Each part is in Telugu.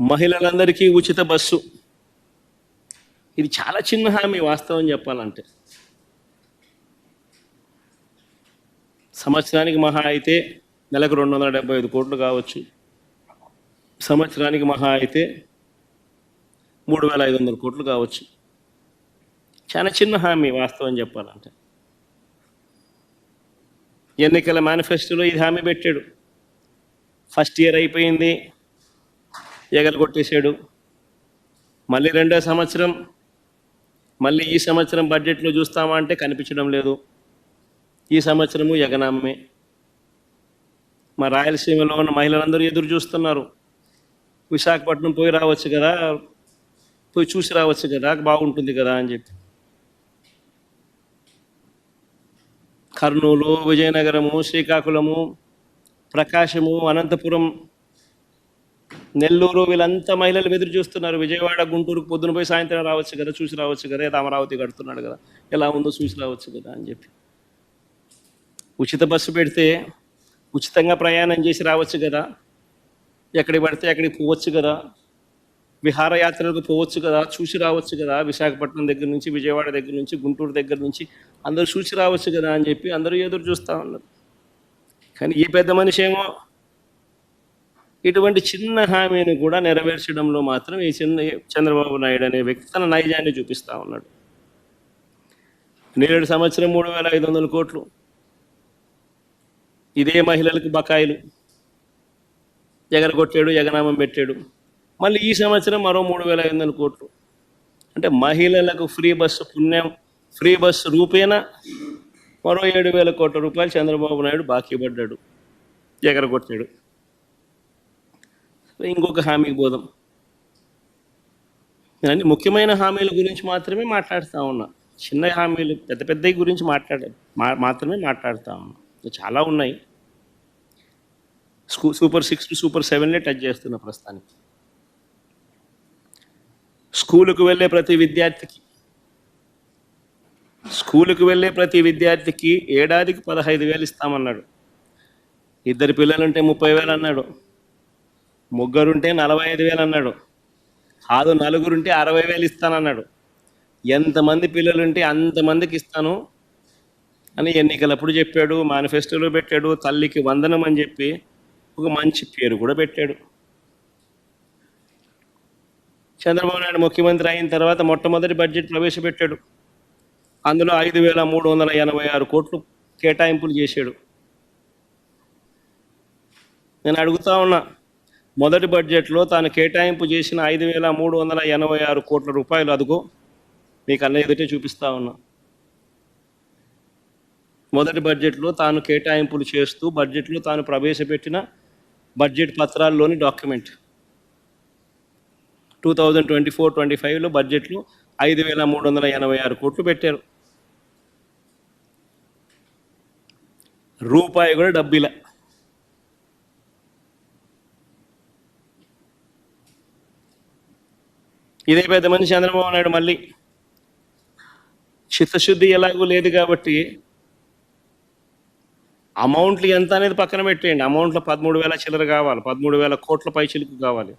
మహిళలందరికీ ఉచిత బస్సు. ఇది చాలా చిన్న హామీ వాస్తవం చెప్పాలంటే. సంవత్సరానికి మహా అయితే నెలకు రెండు వందల డెబ్బై ఐదు కోట్లు కావచ్చు. సంవత్సరానికి మహా అయితే మూడు వేల ఐదు వందల కోట్లు కావచ్చు. చాలా చిన్న హామీ వాస్తవం చెప్పాలంటే. ఎన్నికల మేనిఫెస్టోలో ఇది హామీ పెట్టాడు. ఫస్ట్ ఇయర్ అయిపోయింది. ఎగలు కొట్టేశాడు మళ్ళీ రెండో సంవత్సరం మళ్ళీ ఈ సంవత్సరం బడ్జెట్లో చూస్తామా అంటే కనిపించడం లేదు. ఈ సంవత్సరము ఎగనామే మా రాయలసీమలో ఉన్న మహిళలందరూ ఎదురు చూస్తున్నారు. విశాఖపట్నం పోయి రావచ్చు కదా పోయి చూసి రావచ్చు కదా బాగుంటుంది కదా అని చెప్పి. కర్నూలు విజయనగరము శ్రీకాకుళము ప్రకాశము అనంతపురం నెల్లూరు వీళ్ళంతా మహిళలు ఎదురు చూస్తున్నారు. విజయవాడ గుంటూరు పొద్దున పోయి సాయంత్రం రావచ్చు కదా చూసి రావచ్చు కదా ఏదో అమరావతి కడుతున్నాడు కదా ఎలా ఉందో చూసి రావచ్చు కదా అని చెప్పి. ఉచిత బస్సు పెడితే ఉచితంగా ప్రయాణం చేసి రావచ్చు కదా ఎక్కడికి పడితే అక్కడికి పోవచ్చు కదా విహారయాత్రలకు పోవచ్చు కదా చూసి రావచ్చు కదా విశాఖపట్నం దగ్గర నుంచి విజయవాడ దగ్గర నుంచి గుంటూరు దగ్గర నుంచి అందరూ చూసి రావచ్చు కదా అని చెప్పి అందరూ ఎదురు చూస్తూ ఉన్నారు. కానీ ఈ పెద్ద మనిషి ఏమో ఇటువంటి చిన్న హామీని కూడా నెరవేర్చడంలో మాత్రం ఈ చిన్న చంద్రబాబు నాయుడు అనే వ్యక్తి తన నైజాన్ని చూపిస్తూ ఉన్నాడు. నేరేడు సంవత్సరం మూడు వేల ఐదు వందల కోట్లు. ఇదే మహిళలకు బకాయిలు. ఎగరగొట్టాడు ఎగనామం పెట్టాడు. మళ్ళీ ఈ సంవత్సరం మరో మూడు వేల ఐదు వందల కోట్లు. అంటే మహిళలకు ఫ్రీ బస్సు పుణ్యం ఫ్రీ బస్సు రూపేణ మరో ఏడు వేల కోట్ల రూపాయలు చంద్రబాబు నాయుడు బాకీ పడ్డాడు ఎగరగొట్టాడు. ఇంకొక హామీకి పోదాం నేను అన్ని ముఖ్యమైన హామీల గురించి మాత్రమే మాట్లాడుతూ ఉన్నా. చిన్న హామీలు పెద్ద పెద్దవి గురించి మాట్లాడ మా- మాత్రమే మాట్లాడుతూ ఉన్నా. చాలా ఉన్నాయి. స్కూ సూపర్ సిక్స్ టు సూపర్ సెవెన్లే టచ్ చేస్తున్నా ప్రస్తుతానికి. స్కూలుకు వెళ్ళే ప్రతి విద్యార్థికి స్కూలుకు వెళ్ళే ప్రతి విద్యార్థికి ఏడాదికి పదహైదు వేలు ఇస్తామన్నాడు. ఇద్దరు పిల్లలుంటే ముప్పై వేలు అన్నాడు. ముగ్గురుంటే నలభై ఐదు వేలు అన్నాడు కాదు నలుగురుంటే అరవై వేలు ఇస్తానన్నాడు ఎంతమంది పిల్లలుంటే అంతమందికి ఇస్తాను అని ఎన్నికలప్పుడు చెప్పాడు మేనిఫెస్టోలో పెట్టాడు తల్లికి వందనం అని చెప్పి ఒక మంచి పేరు కూడా పెట్టాడు. చంద్రబాబు నాయుడు ముఖ్యమంత్రి అయిన తర్వాత మొట్టమొదటి బడ్జెట్ ప్రవేశపెట్టాడు. అందులో ఐదు వేల మూడు వందల ఎనభై ఆరు కోట్లు కేటాయింపులు చేశాడు. నేను అడుగుతా ఉన్నా మొదటి బడ్జెట్లో తాను కేటాయింపు చేసిన ఐదు వేల మూడు వందల ఎనభై ఆరు కోట్ల రూపాయలు అదుగో మీకు అన్న ఎదుటే చూపిస్తా ఉన్నా. మొదటి బడ్జెట్లో తాను కేటాయింపులు చేస్తూ బడ్జెట్లో తాను ప్రవేశపెట్టిన budget పత్రాల్లోని document. Two thousand twenty four twenty ఫైవ్లో బడ్జెట్లు ఐదు వేల మూడు వందల ఎనభై ఆరు కోట్లు పెట్టారు. రూపాయి కూడా డబ్బిలా. ఇదే పెద్ద మనిషి చంద్రబాబు నాయుడు మళ్ళీ చిత్తశుద్ధి ఎలాగూ లేదు కాబట్టి అమౌంట్లు ఎంత అనేది పక్కన పెట్టేయండి. అమౌంట్లో పదమూడు వేల చిల్లర కావాలి. పదమూడు వేల కోట్ల పైచిలుకు కావాలి.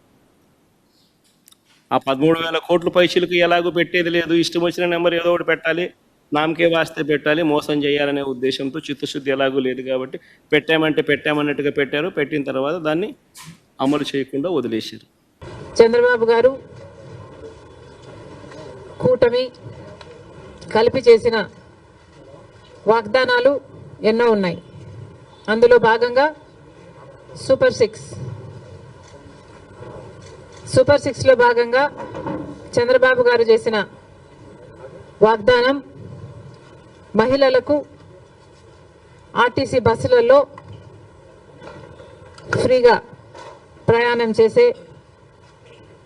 ఆ పదమూడు వేల కోట్ల పైచిలుకు ఎలాగో పెట్టేది లేదు. ఇష్టం వచ్చిన నెంబర్ ఏదో ఒకటి పెట్టాలి. నామకే వాస్తే పెట్టాలి. మోసం చేయాలనే ఉద్దేశంతో చిత్తశుద్ధి ఎలాగూ లేదు కాబట్టి పెట్టామంటే పెట్టామన్నట్టుగా పెట్టారు. పెట్టిన తర్వాత దాన్ని అమలు చేయకుండా వదిలేశారు. చంద్రబాబు గారు కూటమి కలిపి చేసిన వాగ్దానాలు ఎన్నో ఉన్నాయి. అందులో భాగంగా సూపర్ సిక్స్ సూపర్ సిక్స్లో భాగంగా చంద్రబాబు గారు చేసిన వాగ్దానం మహిళలకు ఆర్టీసీ బస్సులలో ఫ్రీగా ప్రయాణం చేసే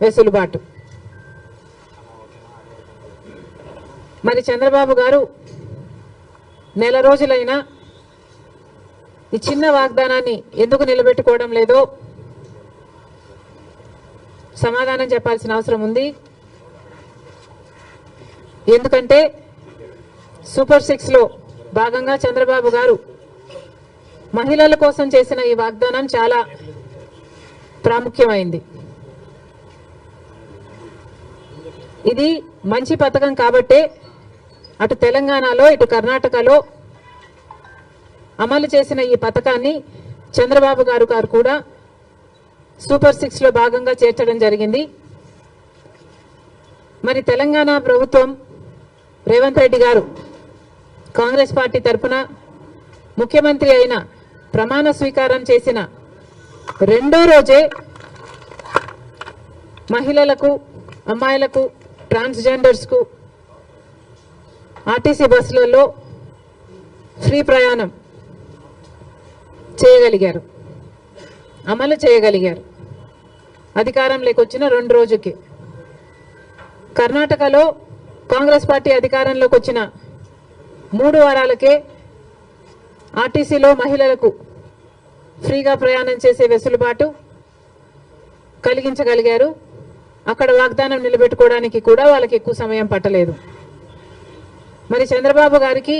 వెసులుబాటు. మరి చంద్రబాబు గారు నెల రోజులైనా ఈ చిన్న వాగ్దానాన్ని ఎందుకు నిలబెట్టుకోవడం లేదో సమాధానం చెప్పాల్సిన అవసరం ఉంది. ఎందుకంటే సూపర్ సిక్స్లో భాగంగా చంద్రబాబు గారు మహిళల కోసం చేసిన ఈ వాగ్దానం చాలా ప్రాముఖ్యమైంది. ఇది మంచి పథకం కాబట్టే అటు తెలంగాణలో ఇటు కర్ణాటకలో అమలు చేసిన ఈ పథకాన్ని చంద్రబాబు గారు గారు కూడా సూపర్ సిక్స్లో భాగంగా చేర్చడం జరిగింది. మరి తెలంగాణ ప్రభుత్వం రేవంత్ రెడ్డి గారు కాంగ్రెస్ పార్టీ తరఫున ముఖ్యమంత్రి అయిన ప్రమాణ స్వీకారం చేసిన రెండో రోజే మహిళలకు అమ్మాయిలకు ట్రాన్స్జెండర్స్కు ఆర్టీసీ బస్సులలో ఫ్రీ ప్రయాణం చేయగలిగారు. అమలు చేయగలిగారు. అధికారంలోకి వచ్చిన రెండు రోజుకి. కర్ణాటకలో కాంగ్రెస్ పార్టీ అధికారంలోకి వచ్చిన మూడు వారాలకే ఆర్టీసీలో మహిళలకు ఫ్రీగా ప్రయాణం చేసే వెసులుబాటు కలిగించగలిగారు. అక్కడ వాగ్దానం నిలబెట్టుకోవడానికి కూడా వాళ్ళకి ఎక్కువ సమయం పట్టలేదు. మరి చంద్రబాబు గారికి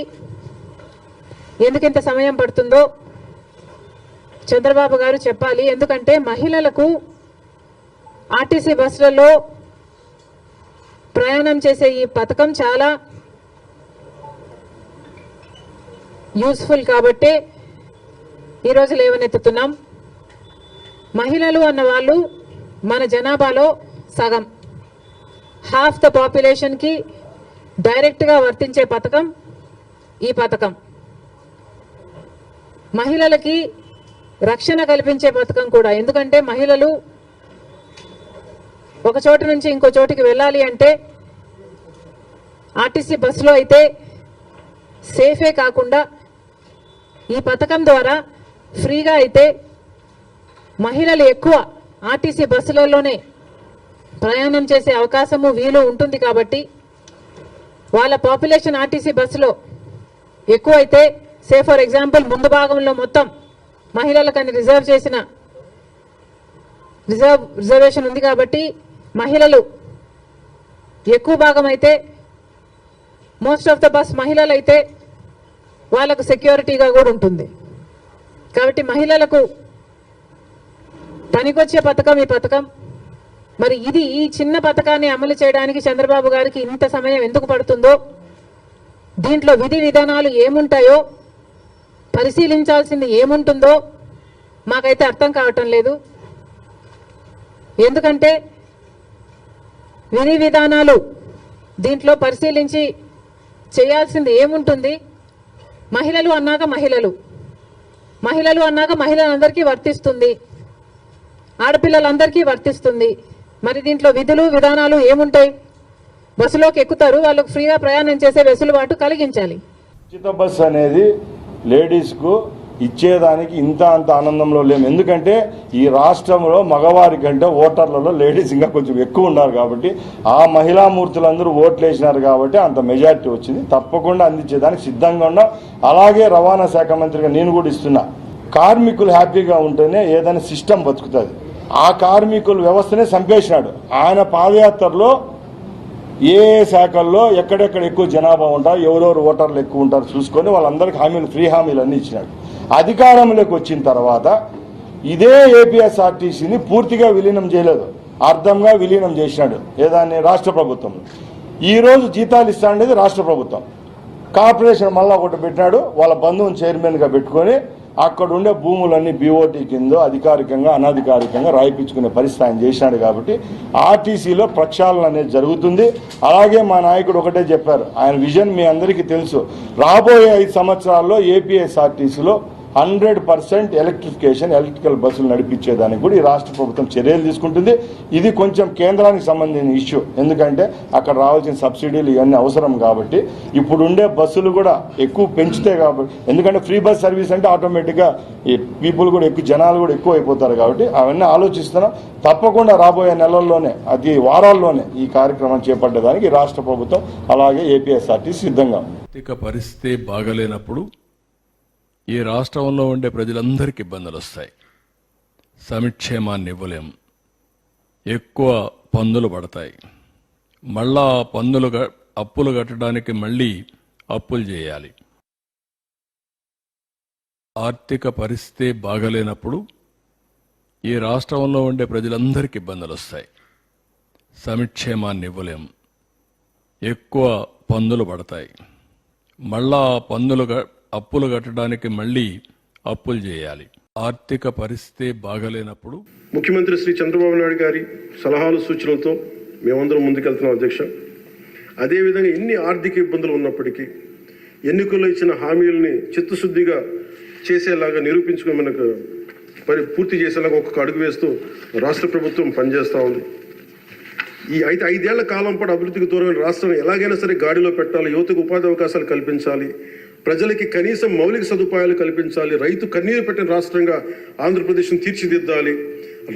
ఎందుకు ఇంత సమయం పడుతుందో చంద్రబాబు గారు చెప్పాలి. ఎందుకంటే మహిళలకు ఆర్టీసీ బస్సులలో ప్రయాణం చేసే ఈ పథకం చాలా యూస్ఫుల్ కాబట్టే ఈరోజు లేవనెత్తుతున్నాం. మహిళలు అన్న వాళ్ళు మన జనాభాలో సగం. హాఫ్ ద పాపులేషన్కి డైరెక్ట్గా వర్తించే పథకం ఈ పథకం. మహిళలకి రక్షణ కల్పించే పథకం కూడా. ఎందుకంటే మహిళలు ఒక చోటు నుంచి ఇంకో చోటికి వెళ్ళాలి అంటే ఆర్టీసీ బస్సులో అయితే సేఫే కాకుండా ఈ పథకం ద్వారా ఫ్రీగా అయితే మహిళలు ఎక్కువ ఆర్టీసీ బస్సులలోనే ప్రయాణం చేసే అవకాశము వీలు ఉంటుంది కాబట్టి వాళ్ళ పాపులేషన్ ఆర్టీసీ బస్సులో ఎక్కువ అయితే సే ఫర్ ఎగ్జాంపుల్ ముందు భాగంలో మొత్తం మహిళలకని రిజర్వ్ చేసిన రిజర్వ్ రిజర్వేషన్ ఉంది కాబట్టి మహిళలు ఎక్కువ భాగం అయితే మోస్ట్ ఆఫ్ ద బస్ మహిళలు అయితే వాళ్ళకు సెక్యూరిటీగా కూడా ఉంటుంది. కాబట్టి మహిళలకు పనికొచ్చే పథకం ఈ పథకం. మరి ఇది ఈ చిన్న పథకాన్ని అమలు చేయడానికి చంద్రబాబు గారికి ఇంత సమయం ఎందుకు పడుతుందో? దీంట్లో విధి విధానాలు ఏముంటాయో? పరిశీలించాల్సింది ఏముంటుందో? మాకైతే అర్థం కావటం లేదు. ఎందుకంటే విధి విధానాలు దీంట్లో పరిశీలించి చేయాల్సింది ఏముంటుంది? మహిళలు అన్నాక మహిళలు. మహిళలు అన్నాక మహిళలందరికీ వర్తిస్తుంది. ఆడపిల్లలందరికీ వర్తిస్తుంది. మరి దీంట్లో విధులు విధానాలు ఏముంటాయి? బస్సులోకి ఎక్కుతారు వాళ్ళకు ఫ్రీగా ప్రయాణం చేసే వెసులుబాటు కలిగించాలి. ఉచిత బస్సు అనేది లేడీస్కు ఇచ్చేదానికి ఇంత అంత ఆనందంలో లేము ఎందుకంటే ఈ రాష్ట్రంలో మగవారి కంటే ఓటర్లలో లేడీస్ ఇంకా కొంచెం ఎక్కువ ఉన్నారు కాబట్టి ఆ మహిళామూర్తులందరూ ఓట్లు వేసినారు కాబట్టి అంత మెజారిటీ వచ్చింది. తప్పకుండా అందించేదానికి సిద్ధంగా ఉన్నాం. అలాగే రవాణా శాఖ మంత్రిగా నేను కూడా ఇస్తున్నా. కార్మికులు హ్యాపీగా ఉంటేనే ఏదైనా సిస్టమ్ బతుకుతుంది. ఆ కార్మికుల వ్యవస్థనే చంపేసినాడు. ఆయన పాదయాత్రలో ఏ శాఖల్లో ఎక్కడెక్కడ ఎక్కువ జనాభా ఉంటారు ఎవరెవరు ఓటర్లు ఎక్కువ ఉంటారు చూసుకొని వాళ్ళందరికీ హామీలు ఫ్రీ హామీలు అన్ని ఇచ్చినాడు. అధికారంలోకి వచ్చిన తర్వాత ఇదే ఏపీఎస్ఆర్టీసీని పూర్తిగా విలీనం చేయలేదు. అర్థంగా విలీనం చేసినాడు. ఏదాన్ని రాష్ట్ర ప్రభుత్వం. ఈ రోజు జీతాలు ఇస్తా రాష్ట్ర ప్రభుత్వం. కార్పొరేషన్ మళ్ళా ఒకటి పెట్టినాడు. వాళ్ళ బంధువుని చైర్మన్గా పెట్టుకొని అక్కడ ఉండే భూములన్నీ బీఓటీ కింద అధికారికంగా అనధికారికంగా రాయిపించుకునే పరిస్థితి ఆయన చేసినాడు కాబట్టి ఆర్టీసీలో ప్రక్షాళన అనేది జరుగుతుంది. అలాగే మా నాయకుడు ఒకటే చెప్పారు ఆయన విజన్ మీ అందరికీ తెలుసు. రాబోయే ఐదు సంవత్సరాల్లో ఏపీఎస్ఆర్టీసీలో హండ్రెడ్ పర్సెంట్ ఎలక్ట్రిఫికేషన్ ఎలక్ట్రికల్ బస్సులు నడిపించేదానికి కూడా ఈ రాష్ట్ర ప్రభుత్వం చర్యలు తీసుకుంటుంది. ఇది కొంచెం కేంద్రానికి సంబంధించిన ఇష్యూ. ఎందుకంటే అక్కడ రావాల్సిన సబ్సిడీలు ఇవన్నీ అవసరం కాబట్టి ఇప్పుడు ఉండే బస్సులు కూడా ఎక్కువ పెంచితే కాబట్టి ఎందుకంటే ఫ్రీ బస్ సర్వీస్ అంటే ఆటోమేటిక్గా ఈ పీపుల్ కూడా ఎక్కువ జనాలు కూడా ఎక్కువ అయిపోతారు కాబట్టి అవన్నీ ఆలోచిస్తున్నాం. తప్పకుండా రాబోయే నెలల్లోనే అది వారాల్లోనే ఈ కార్యక్రమం చేపట్టడానికి రాష్ట్ర ప్రభుత్వం అలాగే ఏపీఎస్ఆర్టీ సిద్ధంగా ఉంది. పరిస్థితి బాగలేనప్పుడు ఈ రాష్ట్రంలో ఉండే ప్రజలందరికీ ఇబ్బందులు వస్తాయి. సమిక్షేమాన్ని ఇవ్వలేం ఎక్కువ పన్నులు పడతాయి. మళ్ళా పన్నులు గ- అప్పులు కట్టడానికి మళ్ళీ అప్పులు చేయాలి. ఆర్థిక పరిస్థితి బాగలేనప్పుడు ఈ రాష్ట్రంలో ఉండే ప్రజలందరికీ ఇబ్బందులు వస్తాయి. సమిక్షేమాన్ని ఇవ్వలేం ఎక్కువ పన్నులు పడతాయి. మళ్ళా పన్నులు గ- అప్పులు కట్టడానికి మళ్ళీ అప్పులు చేయాలి. ఆర్థిక పరిస్థితి బాగలేనప్పుడు ముఖ్యమంత్రి శ్రీ చంద్రబాబు నాయుడు గారి సలహాలు సూచనలతో మేమందరం ముందుకెళ్తున్నాం అధ్యక్ష. అదేవిధంగా ఎన్ని ఆర్థిక ఇబ్బందులు ఉన్నప్పటికీ ఎన్నికల్లో ఇచ్చిన హామీలని చిత్తశుద్ధిగా చేసేలాగా నిరూపించుకుని మనకు పరి పూర్తి చేసేలాగా ఒక్కొక్క అడుగు వేస్తూ రాష్ట్ర ప్రభుత్వం పనిచేస్తూ ఉంది. ఈ అయితే ఐదేళ్ళ కాలం పాటు అభివృద్ధికి దూరమైన రాష్ట్రం ఎలాగైనా సరే గాడిలో పెట్టాలి యువతకు ఉపాధి అవకాశాలు కల్పించాలి ప్రజలకి కనీసం మౌలిక సదుపాయాలు కల్పించాలి. రైతు కన్నీరు పెట్టిన రాష్ట్రంగా ఆంధ్రప్రదేశ్ను తీర్చిదిద్దాలి.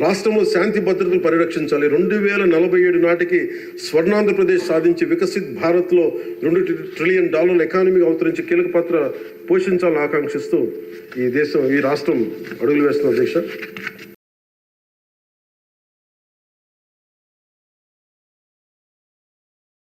రాష్ట్రంలో శాంతి భద్రతలు పరిరక్షించాలి. రెండు వేల నలభై ఏడు నాటికి స్వర్ణాంధ్రప్రదేశ్ సాధించి వికసిత్ భారత్లో రెండు ట్రిలియన్ డాలర్ల ఎకానమీకి అవతరించి కీలక పాత్ర పోషించాలని ఆకాంక్షిస్తూ ఈ దేశం ఈ రాష్ట్రం అడుగులు వేస్తున్న అధ్యక్ష.